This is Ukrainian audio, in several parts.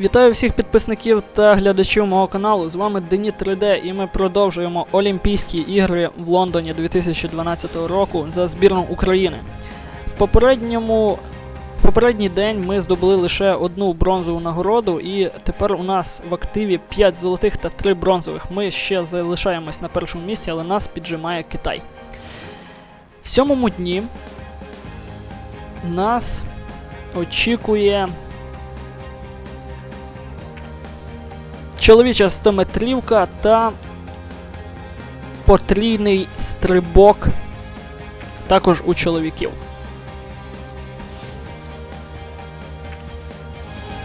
Вітаю всіх підписників та глядачів мого каналу. З вами Дені 3D і ми продовжуємо Олімпійські ігри в Лондоні 2012 року за збірну України. В попередньому в попередній день ми здобули лише одну бронзову нагороду, і тепер у нас в активі 5 золотих та 3 бронзових. Ми ще залишаємось на першому місці, але нас піджимає Китай. В сьомому дні нас очікує чоловіча 100-метрівка та потрійний стрибок також у чоловіків.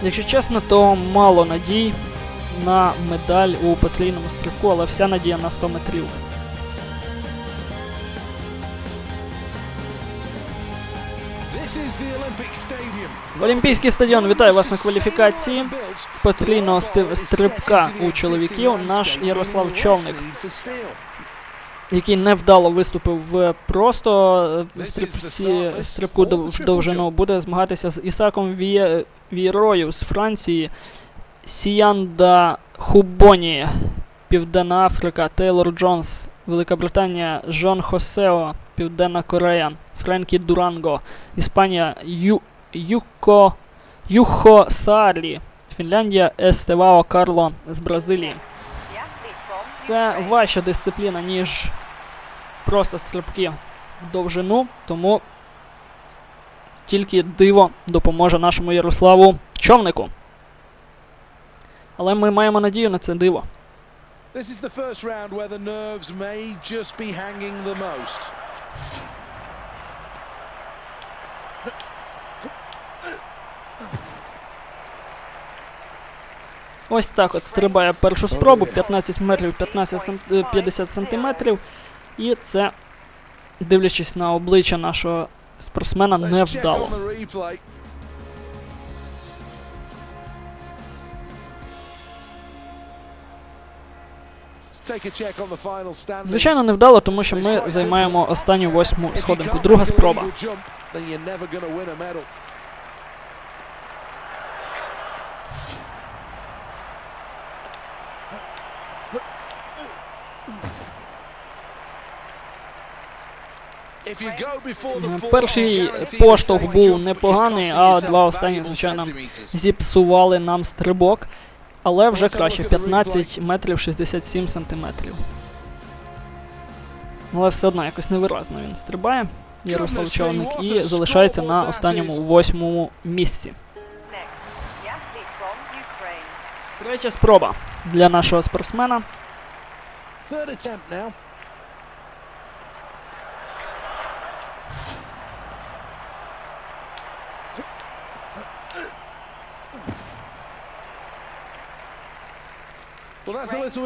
Якщо чесно, то мало надій на медаль у потрійному стрибку, але вся надія на 100 метрів. В Олімпійський стадіон вітаю вас на кваліфікації потрійного стрибка у чоловіків. Наш Ярослав Човник, який невдало виступив в просто е, стрибці, стрибку довжину, буде змагатися з Ісаком Вієрою з Франції, Сіянда Хубоні, Південна Африка, Тейлор Джонс, Велика Британія, Жон Хосео, Південна Корея, Френкі Дуранго, Іспанія, Ю, Юко, Юхо Сарлі, Фінляндія, Естевао Карло з Бразилії. Це важча дисципліна, ніж просто стрибки в довжину, тому тільки диво допоможе нашому Ярославу човнику. Але ми маємо надію на це диво. This is the first round where the nerves may just be hanging the most. Ось так от стрибає першу спробу, 15 метрів 15 е, 50 сантиметрів. І це, дивлячись на обличчя нашого спортсмена, не вдало. Звичайно, не вдало, тому що ми займаємо останню восьму сходинку. Друга спроба. Перший поштовх був непоганий, а два останні, звичайно, зіпсували нам стрибок, але вже краще look at the 15 метрів 67 сантиметрів. Але все одно якось невиразно він стрибає. Ярослав Човник і залишається на останньому восьмому місці. Третя спроба для нашого спортсмена.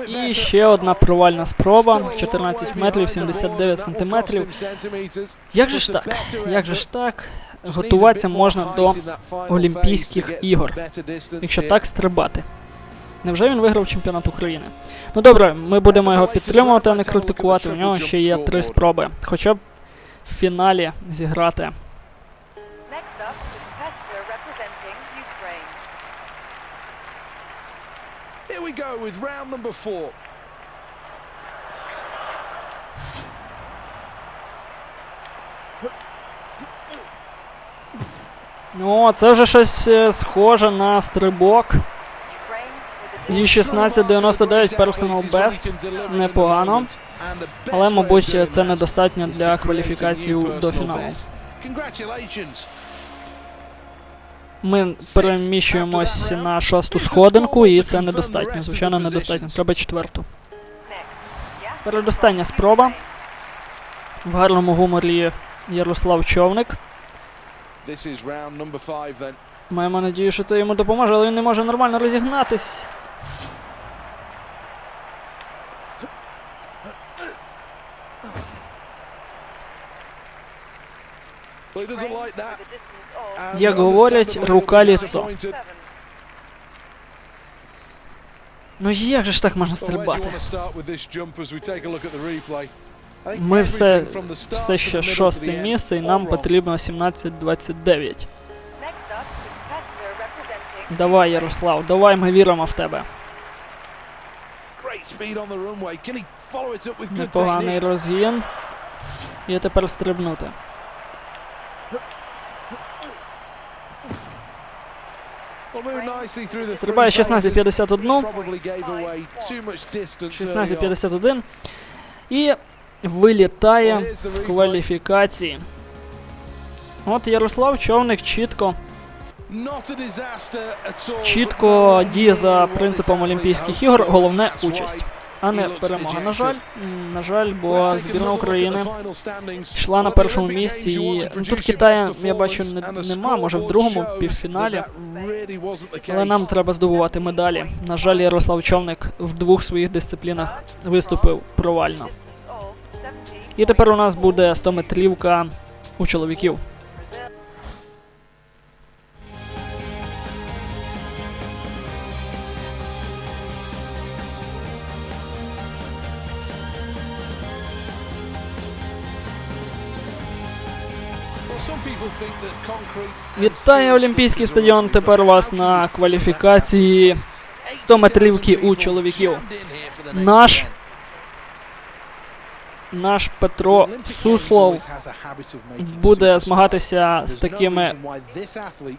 І ще одна провальна спроба. Still a long 14 метрів 79 ball. That will cost сантиметрів. Як же ж так? Як же ж так? Готуватися можна до Олімпійських ігор. Якщо так стрибати. Невже він виграв чемпіонат України? Ну добре, ми будемо його підтримувати, а не критикувати. У нього ще є три спроби. Хоча б в фіналі зіграти. Here we go with round number four. О, це вже щось е, схоже на стрибок. І 1699 personal best. Непогано. Але, мабуть, це недостатньо для кваліфікації до фіналу. Ми переміщуємось на шосту сходинку, і це недостатньо. Звичайно, недостатньо. Треба четверту. Передостання спроба. В гарному гуморі Ярослав Човник. Маємо надію, що це йому допоможе, але він не може нормально розігнатись. Як говорять, рука seven. Ну як же ж так можна стрибати? Ми все, все ще шосте місце, і нам потрібно 17-29. Next up, the competitor representing Давай, Ярослав, давай, ми віримо в тебе. Непоганий розгін. І тепер стрибнути. Early on. 16.51. І вилітає в кваліфікації. От Ярослав Човник чітко, чітко діє за принципом Олімпійських ігор. Головне участь, а не перемога. На жаль, на жаль, бо збірна України йшла на першому місці. І ну, тут Китая, я бачу, не- нема, може в другому півфіналі. Але нам треба здобувати медалі. На жаль, Ярослав Човник в двох своїх дисциплінах виступив провально. І тепер у нас буде 100-метрівка у чоловіків. Вітає Олімпійський стадіон. Тепер вас на кваліфікації that? 100-метрівки у чоловіків. Наш. Наш Петро Суслов буде змагатися з такими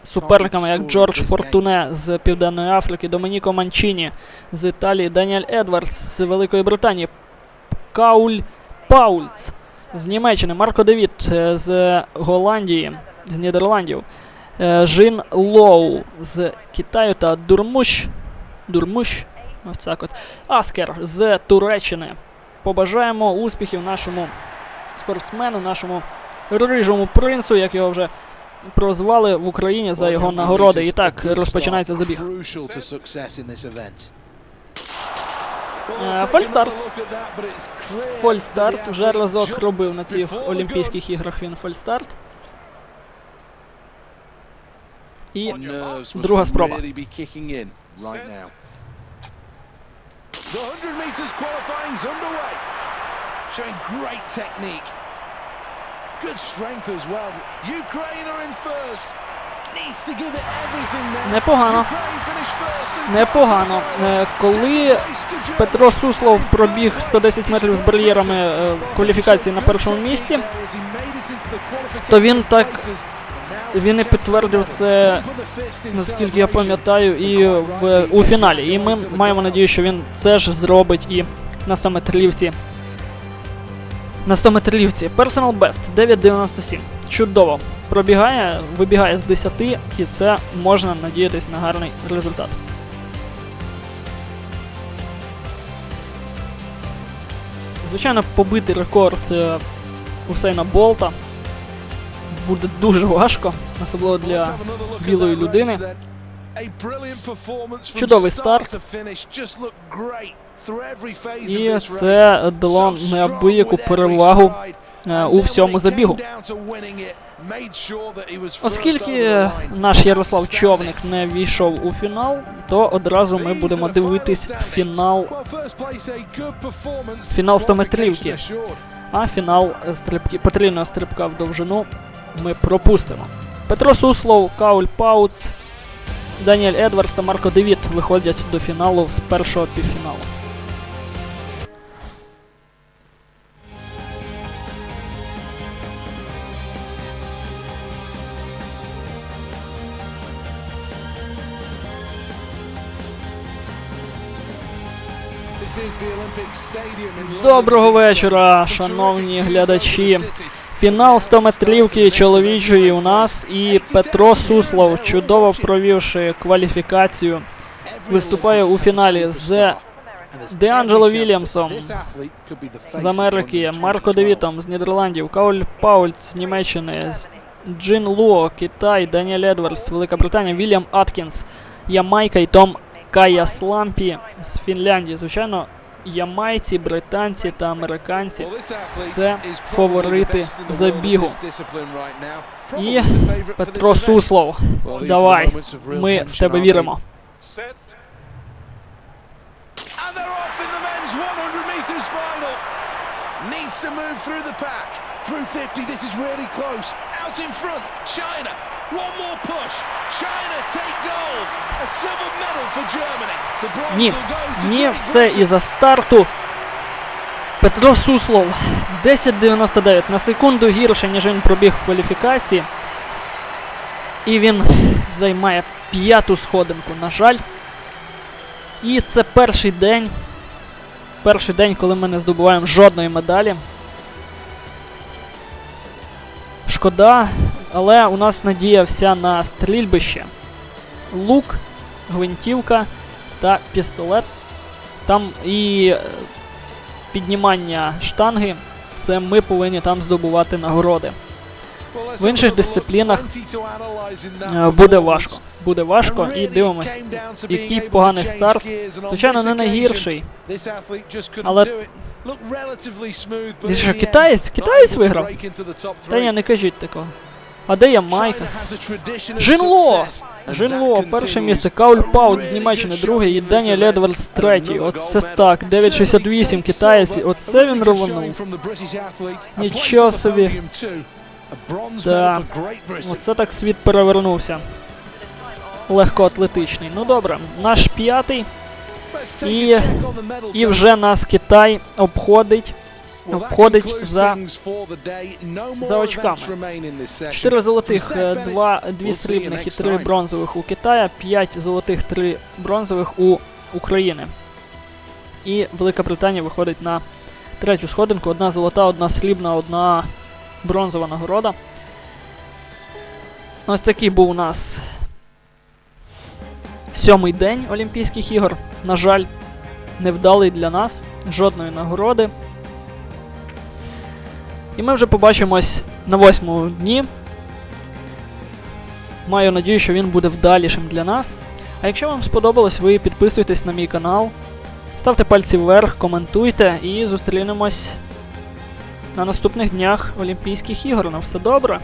суперниками, як Джордж Фортуне з Південної Африки, Домініко Манчіні з Італії, Даніель Едвардс з Великої Британії, Кауль Паульц з Німеччини, Марко Девіт е, з Голландії, з Нідерландів, е, Жин Лоу з Китаю та Дурмуш. Дурмуш. Ось так от. Аскер з Туреччини. Побажаємо успіхів нашому спортсмену, нашому рижому принцу, як його вже прозвали в Україні за його нагороди. І так розпочинається забіг. Crucial to success in this event. Е, фольстарт. Вже разок робив на цих Олімпійських іграх він фольстарт. І друга спроба. The 100 meters qualifying is underway. Showing great technique. Good strength as well. Ukraine are in first. Непогано. Непогано. Е, Коли Петро Суслов пробіг 110 метрів з бар'єрами е, в кваліфікації на першому місці, то він так він і підтвердив це, наскільки я пам'ятаю, і в у фіналі. І ми маємо надію, що він це ж зробить і на 100 метрівці. На 100 метрівці. Personal Best 9.97. Чудово. Пробігає, вибігає з 10, і це можна надіятись на гарний результат. Звичайно, побити рекорд е, Усейна Болта буде дуже важко, особливо для білої людини. Чудовий старт. І це дало неабияку перевагу у всьому забігу. Оскільки наш Ярослав Човник не війшов у фінал, то одразу ми будемо дивитись фінал, фінал 100 метрівки. а фінал е, стрибки, потрійного стрибка в довжину ми пропустимо. Петро Суслов, Кауль Пауц, Даніель Едвардс та Марко Девіт виходять до фіналу з першого півфіналу. Доброго вечора, шановні глядачі. Фінал 100 метрівки чоловічої у нас і Петро Суслов, чудово провівши кваліфікацію, виступає у фіналі з Деанджело Вільямсом з Америки, Марко Девітом з Нідерландів, Кауль Паульт з Німеччини, Джин Луо, Китай, Даніель Едвардс, Велика Британія, Вільям Аткінс, Ямайка і Том Кая Слампі з Фінляндії. Звичайно, ямайці, британці та американці. Це фаворити забігу. І Петро Суслов. Давай, ми в тебе віримо. And they're off in the men's 100 meters final. Needs to move through the pack. Through 50, this is really close. Out in front, China. One more push. China take gold. A silver medal for Germany. The Ні, will go to ні, все Britain. із-за старту. Петро Суслов 10.99 на секунду гірше, ніж він пробіг в кваліфікації. І він займає п'яту сходинку, на жаль. І це перший день. Перший день, коли ми не здобуваємо жодної медалі. Шкода, але у нас надія вся на стрільбище. Лук, гвинтівка та пістолет. Там і е, піднімання штанги. Це ми повинні там здобувати нагороди. В інших дисциплінах Е, Буде важко. Буде важко і дивимось, який поганий старт. Звичайно, не найгірший. Але- Ти що, китаєць? Китаєць виграв? Та ні, не кажіть такого. А де я Майка? Жинло, that перше місце, Кауль Паут з Німеччини, друге і Деніель. Едвардс третій. Оце так, Germany 9,68 take китаєць, оце він рванув. Нічого собі. Да. Оце так світ перевернувся. Легкоатлетичний. Ну добре, наш п'ятий, І- і вже нас Китай обходить. Обходить за- за очками. Чотири золотих, е, два, дві срібних і три бронзових у Китая, п'ять золотих, три бронзових у України. І Велика Британія виходить на третю сходинку. Одна золота, одна срібна, одна бронзова нагорода. Ось такий був у нас сьомий день Олімпійських ігор. На жаль, невдалий для нас. Жодної нагороди. І ми вже побачимось на восьмому дні. Маю надію, що він буде вдалішим для нас. А якщо вам сподобалось, ви підписуйтесь на мій канал, ставте пальці вверх, коментуйте і зустрінемось на наступних днях Олімпійських ігор. На все добре!